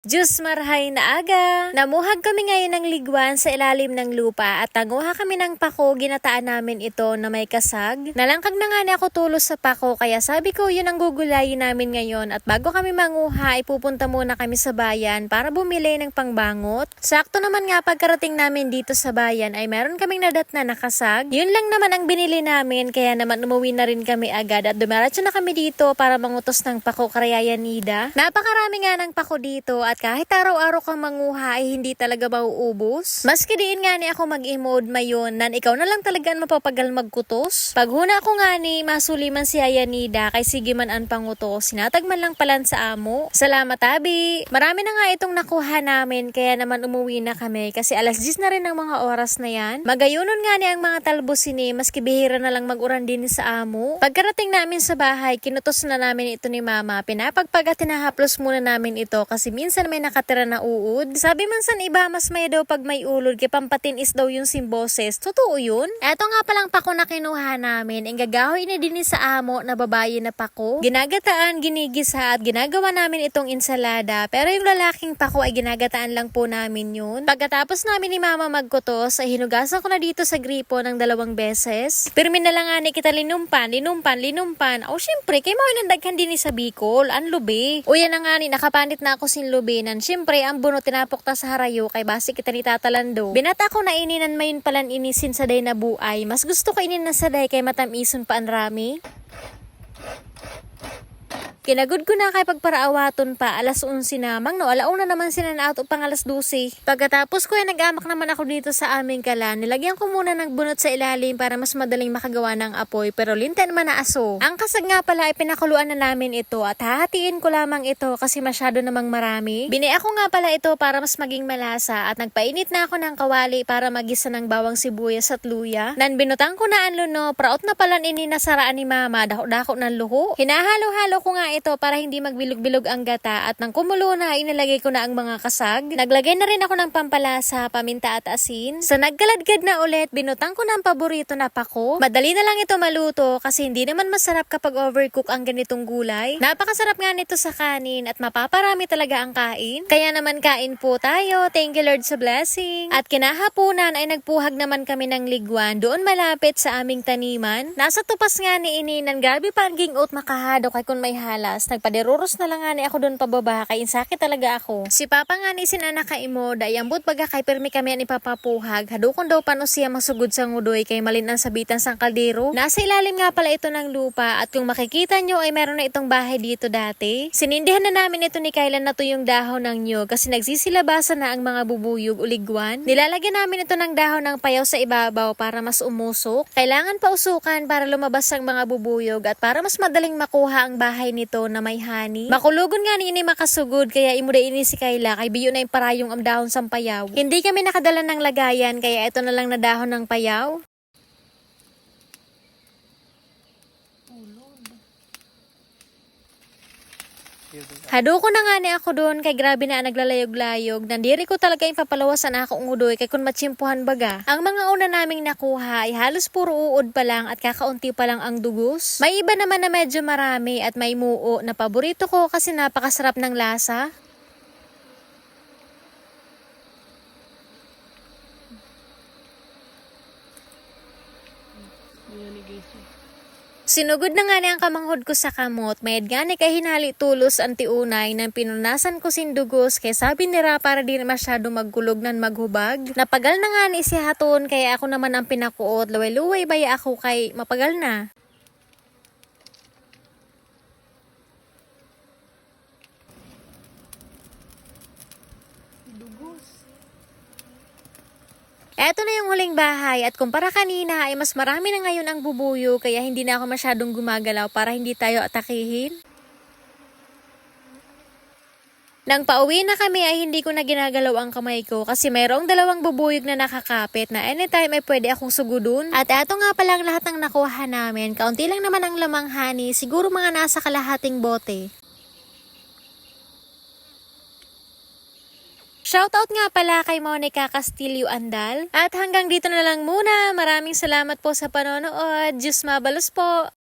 Diyos marhay na aga! Namuhag kami ngayon ng ligwan sa ilalim ng lupa at tanguha kami ng pako, ginataan namin ito na may kasag. Nalangkag na nga ni ako tulos sa pako kaya sabi ko yun ang gugulayin namin ngayon at bago kami manguha ay pupunta muna kami sa bayan para bumili ng pangbangot. Sakto naman nga pagkarating namin dito sa bayan ay meron kaming nadat na nakasag. Yun lang naman ang binili namin kaya naman umuwi na rin kami agad at dumiretso na kami dito para mangutos ng pako karayayanida. Napakarami nga ng pako dito at kahit araw-araw kang manguha ay hindi talaga mauubos. Maski diin nga ni ako mag-emote mayon nan ikaw na lang talaga ang mapapagal magkutos. Pag huna ko nga ni masuliman si Ayanida kay sige man an pangutos, sinatagman lang palan sa amo. Salamat abi! Marami na nga itong nakuha namin kaya naman umuwi na kami kasi alas 10 na rin ang mga oras na yan. Magayunon nga ni ang mga talbos ni maski bihira na lang mag-uran din sa amo. Pagkarating namin sa bahay, kinutos na namin ito ni mama. Pinapagpag at tinahaplos muna namin ito kasi minsan may nakatira na uod. Sabi man san iba, mas may daw pag may ulod, kay pampatin is daw yung simboses. Totoo yun? Eto nga palang pako na kinuha namin. Ang gagahoy ni din sa amo na babae na pako. Ginagataan, ginigisa at ginagawa namin itong insalada. Pero yung lalaking pako ay ginagataan lang po namin yun. Pagkatapos namin ni mama magkutos, ay hinugasan ko na dito sa gripo ng dalawang beses. Pero na lang nga ni kita linumpan, linumpan, linumpan. O syempre, kay mo inandaghan din ni sa Bicol, ang lubi. O yan na nga ni, nakapandit na ako sin lubi nan. Syempre, ang bunot tinapok ta sa harayo kay basi kita ni tatalando. Binata ko na ininan mayon palan inisin sa day na buay. Mas gusto ko inin na sa day kay matamison pa ang rami. Kinagod ko na kay pagparaawaton pa, alas 11 namang no, alauna naman sila na ato pang alas 12. Pagkatapos ko ay nag-amak naman ako dito sa aming kalan, nilagyan ko muna ng bunot sa ilalim para mas madaling makagawa ng apoy, pero linten man na aso. Ang kasag nga pala ay pinakuluan na namin ito at hahatiin ko lamang ito kasi masyado namang marami. Bini ako nga pala ito para mas maging malasa at nagpainit na ako ng kawali para magisa ng bawang sibuyas at luya. Nan binutang ko na ang luno, praot na pala ini nasaraan ni mama, dako-dako ng luho. Hinahalo-halo ko nga ito para hindi magbilog-bilog ang gata at nang kumulo na, inilagay ko na ang mga kasag. Naglagay na rin ako ng pampalasa, paminta at asin. Sa nagkaladkad na ulit, binutang ko ng paborito na pako. Madali na lang ito maluto kasi hindi naman masarap kapag overcook ang ganitong gulay. Napakasarap nga nito sa kanin at mapaparami talaga ang kain. Kaya naman kain po tayo. Thank you Lord sa blessing. At kinahapunan ay nagpuhag naman kami ng ligwan doon malapit sa aming taniman. Nasa tupas nga ni ininan, grabe pa ang gingot makahado kay kun may halas. Nagpadiruros na lang nga ni ako doon pababa kay insakit talaga ako. Si Papa nga ni sinana ka imo, dayambot baga kay permi kami ang ipapapuhag. Hadukon daw pano siya masugod sa ngudoy kay malin ang sabitan sang kaldero. Nasa ilalim nga pala ito ng lupa at kung makikita nyo ay meron na itong bahay dito dati. Sinindihan na namin ito ni Kailan na to yung dahon ng nyog kasi nagsisilabasan na ang mga bubuyog uligwan. Nilalagyan namin ito ng dahon ng payaw sa ibabaw para mas umusok. Kailangan pausukan para lumabas ang mga bubuyog at para mas madaling makuha ang bahay nito na may honey. Makulugon nga ni ini makasugod kaya imuda ini si Kayla kay biyo na yung parayong ang dahon sa payaw. Hindi kami nakadala ng lagayan kaya ito na lang na dahon ng payaw. Hado ko na nga ni ako doon kay grabe na naglalayog-layog. Nandiri ko talaga yung papalawasan ako ungudoy kay kun matsimpuhan baga. Ang mga una naming nakuha ay halos puro uod pa lang at kakaunti pa lang ang dugos. May iba naman na medyo marami at may muo na paborito ko kasi napakasarap ng lasa. Sinugod na nga ni ang kamanghod ko sa kamot, mayad nga ni kay hinali tulos ang tiunay nang pinunasan ko sindugos kay sabi nira para di na masyado magkulog nan maghubag. Napagal na nga ni si Haton kaya ako naman ang pinakuot, luway-luway baya ako kay mapagal na. Eto na yung huling bahay at kumpara kanina ay mas marami na ngayon ang bubuyo kaya hindi na ako masyadong gumagalaw para hindi tayo atakihin. Nang pauwi na kami ay hindi ko na ginagalaw ang kamay ko kasi mayroong dalawang bubuyog na nakakapit na anytime ay pwede akong sugudun. At eto nga pala ang lahat ng nakuha namin. Kaunti lang naman ang lamang honey, siguro mga nasa kalahating bote. Shoutout nga pala kay Monica Castillo Andal. At hanggang dito na lang muna. Maraming salamat po sa panonood. Diyos mabalos po.